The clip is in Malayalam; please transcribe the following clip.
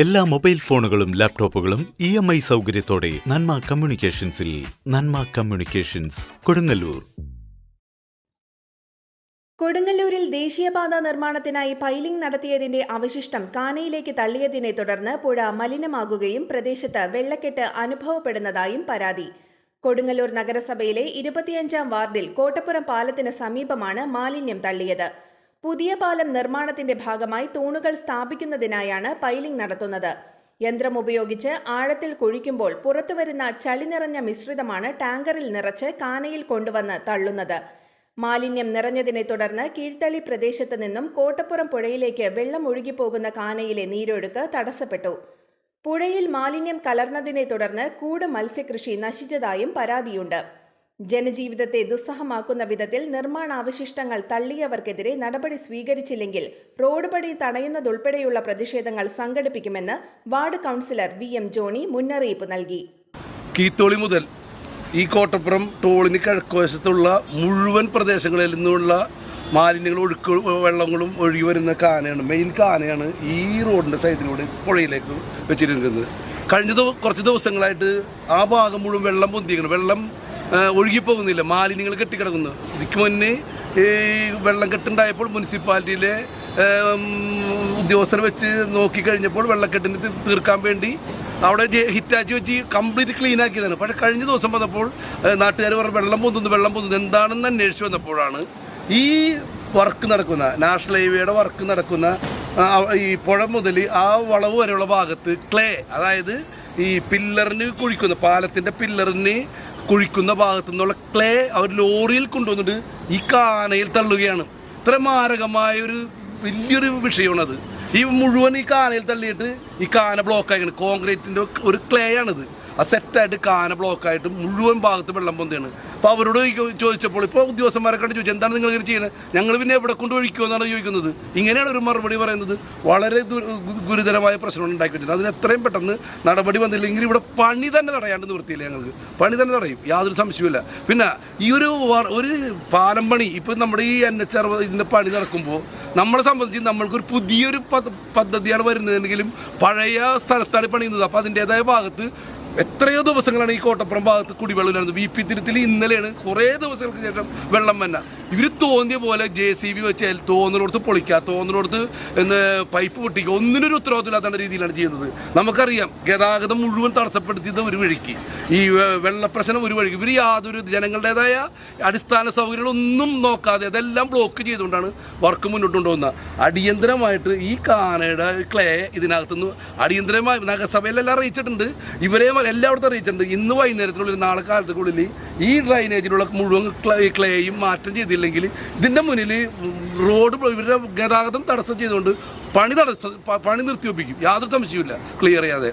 എല്ലാ മൊബൈൽ ഫോണുകളും ലാപ്ടോപ്പുകളും ഇ എം ഐ സൗകര്യത്തോടെ നന്മ കമ്മ്യൂണിക്കേഷൻസിൽ നന്മ കമ്മ്യൂണിക്കേഷൻസ് കൊടുങ്ങല്ലൂർ. കൊടുങ്ങല്ലൂരിൽ ദേശീയപാത നിർമ്മാണത്തിനായി പൈലിംഗ് നടത്തിയതിന്റെ അവശിഷ്ടം കാനയിലേക്ക് തള്ളിയതിനെ തുടർന്ന് പുഴ മലിനമാകുകയും പ്രദേശത്ത് വെള്ളക്കെട്ട് അനുഭവപ്പെടുന്നതായും പരാതി. കൊടുങ്ങല്ലൂർ നഗരസഭയിലെ ഇരുപത്തിയഞ്ചാം വാർഡിൽ കോട്ടപ്പുറം പാലത്തിന് സമീപമാണ് മാലിന്യം തള്ളിയത്. പുതിയ പാലം നിർമ്മാണത്തിന്റെ ഭാഗമായി തൂണുകൾ സ്ഥാപിക്കുന്നതിനായാണ് പൈലിംഗ് നടത്തുന്നത്. യന്ത്രം ഉപയോഗിച്ച് ആഴത്തിൽ കുഴിക്കുമ്പോൾ പുറത്തുവരുന്ന ചളി നിറഞ്ഞ മിശ്രിതമാണ് ടാങ്കറിൽ നിറച്ച് കാനയിൽ കൊണ്ടുവന്ന് തള്ളുന്നത്. മാലിന്യം നിറഞ്ഞതിനെ തുടർന്ന് കീഴ്ത്തളി പ്രദേശത്ത് നിന്നും കോട്ടപ്പുറം പുഴയിലേക്ക് വെള്ളം ഒഴുകിപ്പോകുന്ന കാനയിലെ നീരൊഴുക്ക് തടസ്സപ്പെട്ടു. പുഴയിൽ മാലിന്യം കലർന്നതിനെ തുടർന്ന് കൂട് മത്സ്യകൃഷി നശിച്ചതായും പരാതിയുണ്ട്. ജനജീവിതത്തെ ദുസ്സഹമാക്കുന്ന വിധത്തിൽ നിർമ്മാണാവശിഷ്ടങ്ങൾ തള്ളിയവർക്കെതിരെ നടപടി സ്വീകരിച്ചില്ലെങ്കിൽ റോഡ് പണി തടയുന്നതുൾപ്പെടെയുള്ള പ്രതിഷേധങ്ങൾ സംഘടിപ്പിക്കുമെന്ന് ward councillor V M Johny മുന്നറിയിപ്പ് നൽകി. കീത്തോളി മുതൽ ഈ കോട്ടപ്പുറം ടോളിന് കിഴക്കുവശത്തുള്ള മുഴുവൻ പ്രദേശങ്ങളിൽ നിന്നുള്ള മാലിന്യങ്ങളും ഒഴുക്ക് വെള്ളങ്ങളും ഒഴുകി വരുന്ന കാനയാണ് മെയിൻ കാനയാണ് ഈ റോഡിന്റെ സൈഡിലൂടെ പുഴയിലേക്ക് വെച്ചിരിക്കുന്നത്. കഴിഞ്ഞ കുറച്ച് ദിവസങ്ങളായിട്ട് ആ ഭാഗം മുഴുവൻ വെള്ളം പൊന്തിക്കണം വെള്ളം ഒഴുകിപ്പോകുന്നില്ല. മാലിന്യങ്ങൾ കെട്ടിക്കിടക്കുന്നു. ഇതിക്ക് മുന്നേ ഈ വെള്ളം കെട്ടുണ്ടായപ്പോൾ മുനിസിപ്പാലിറ്റിയിലെ ഉദ്യോഗസ്ഥർ വെച്ച് നോക്കിക്കഴിഞ്ഞപ്പോൾ വെള്ളക്കെട്ടിന് തീർക്കാൻ വേണ്ടി അവിടെ ഹിറ്റാച്ചി വെച്ച് കംപ്ലീറ്റ് ക്ലീൻ ആക്കിയതാണ്. പക്ഷേ കഴിഞ്ഞ ദിവസം വന്നപ്പോൾ നാട്ടുകാർ പറഞ്ഞു വെള്ളം പൊന്തുന്നു വെള്ളം പൊന്തുന്നു. എന്താണെന്ന് അന്വേഷിച്ച് വന്നപ്പോഴാണ് ഈ വർക്ക് നടക്കുന്ന നാഷണൽ ഹൈവേയുടെ വർക്ക് നടക്കുന്ന ഈ പുഴ മുതൽ ആ വളവ് വരെയുള്ള ഭാഗത്ത് ക്ലേ അതായത് ഈ പില്ലറിന് കുഴിക്കുന്ന. പാലത്തിന്റെ പില്ലറിന് കുഴിക്കുന്ന ഭാഗത്തു നിന്നുള്ള ക്ലേ അവർ ലോറിയിൽ കൊണ്ടുവന്നിട്ട് ഈ കാനയിൽ തള്ളുകയാണ്. ഇത്ര മാരകമായ ഒരു വലിയൊരു വിഷയമാണത്. ഈ മുഴുവൻ ഈ കാനയിൽ തള്ളിയിട്ട് ഈ കാന ബ്ലോക്ക് കോൺക്രീറ്റിന്റെ ഒരു ക്ലേ ആണിത്. ആ സെറ്റായിട്ട് കാന ബ്ലോക്ക് ആയിട്ട് മുഴുവൻ ഭാഗത്ത് വെള്ളം പൊന്തിയാണ് അപ്പോൾ അവരോട് ചോദിച്ചപ്പോൾ ഇപ്പോൾ ഉദ്യോഗസ്ഥന്മാരെ കണ്ട് ചോദിച്ചു എന്താണ് നിങ്ങൾ ഇങ്ങനെ ചെയ്യുന്നത്? ഞങ്ങൾ പിന്നെ എവിടെ കൊണ്ട് ഒഴിക്കുമോ എന്നാണ് ചോദിക്കുന്നത്. ഇങ്ങനെയാണ് ഒരു മറുപടി പറയുന്നത്. വളരെ ഗുരുതരമായ പ്രശ്നം ഉണ്ടാക്കി വെച്ചിട്ടുണ്ട് അതിന് എത്രയും പെട്ടെന്ന് നടപടി വന്നില്ലെങ്കിൽ ഇവിടെ പണി തന്നെ തടയാണ്ട് നിർത്തിയില്ല ഞങ്ങൾക്ക്? പണി തന്നെ തടയും. യാതൊരു സംശയവുമില്ല. പിന്നെ ഈ ഒരു ഒരു പാലം പണി ഇപ്പം നമ്മുടെ ഈ എൻ എച്ച് അറുപത് ഇതിന്റെ പണി നടക്കുമ്പോൾ നമ്മളെ സംബന്ധിച്ച് നമ്മൾക്കൊരു പുതിയൊരു പദ്ധതിയാണ് വരുന്നതെങ്കിലും പഴയ സ്ഥലത്താണ് പണിയുന്നത്. അപ്പോൾ അതിന്റെതായ ഭാഗത്ത് എത്രയോ ദിവസങ്ങളാണ് ഈ കോട്ടപ്പുറം ഭാഗത്ത് കുടിവെള്ളം വി പി തിരുത്തിൽ ഇന്നലെയാണ് കുറേ ദിവസങ്ങൾക്ക് ശേഷം വെള്ളം വന്ന. ഇവർ തോന്നിയ പോലെ ജെ സി ബി വെച്ച് തോന്നിനോടത്ത് പൊളിക്കുക തോന്നിനോടത്ത് പൈപ്പ് പൊട്ടിക്കുക. ഒന്നിനൊരു ഉത്തരവാദിത്തമില്ലാത്ത രീതിയിലാണ് ചെയ്യുന്നത്. നമുക്കറിയാം ഗതാഗതം മുഴുവൻ തടസ്സപ്പെടുത്തിയത് ഒരു വഴിക്ക്. ഈ വെള്ളപ്രശ്നം ഒരു വഴിക്ക്. ഇവർ യാതൊരു ജനങ്ങളുടേതായ അടിസ്ഥാന സൗകര്യങ്ങളൊന്നും നോക്കാതെ അതെല്ലാം ബ്ലോക്ക് ചെയ്തുകൊണ്ടാണ് വർക്ക് മുന്നോട്ട് കൊണ്ടുപോകുന്നത് അടിയന്തരമായിട്ട് ഈ കാനയുടെ ക്ലേ ഇതിനകത്തുനിന്ന് അടിയന്തരമായി നഗരസഭയിലെല്ലാം അറിയിച്ചിട്ടുണ്ട്. ഇവരെ എല്ലായിടത്തും അറിയിച്ചിട്ടുണ്ട്. ഇന്ന് വൈകുന്നേരത്തിനുള്ളിൽ നാളെ കാലത്തുള്ളിൽ ഈ ഡ്രൈനേജിലുള്ള മുഴുവൻ ക്ലേ ക്ലേയും മാറ്റം ചെയ്തില്ലെങ്കിൽ ഇതിന്റെ മുന്നിൽ റോഡ് ഇവരുടെ ഗതാഗതം തടസ്സം ചെയ്തുകൊണ്ട് പണി തടസ്സം പണി നിർത്തിവെപ്പിക്കും. യാതൊരു സംശയവുമില്ല ക്ലിയർ ചെയ്യാതെ.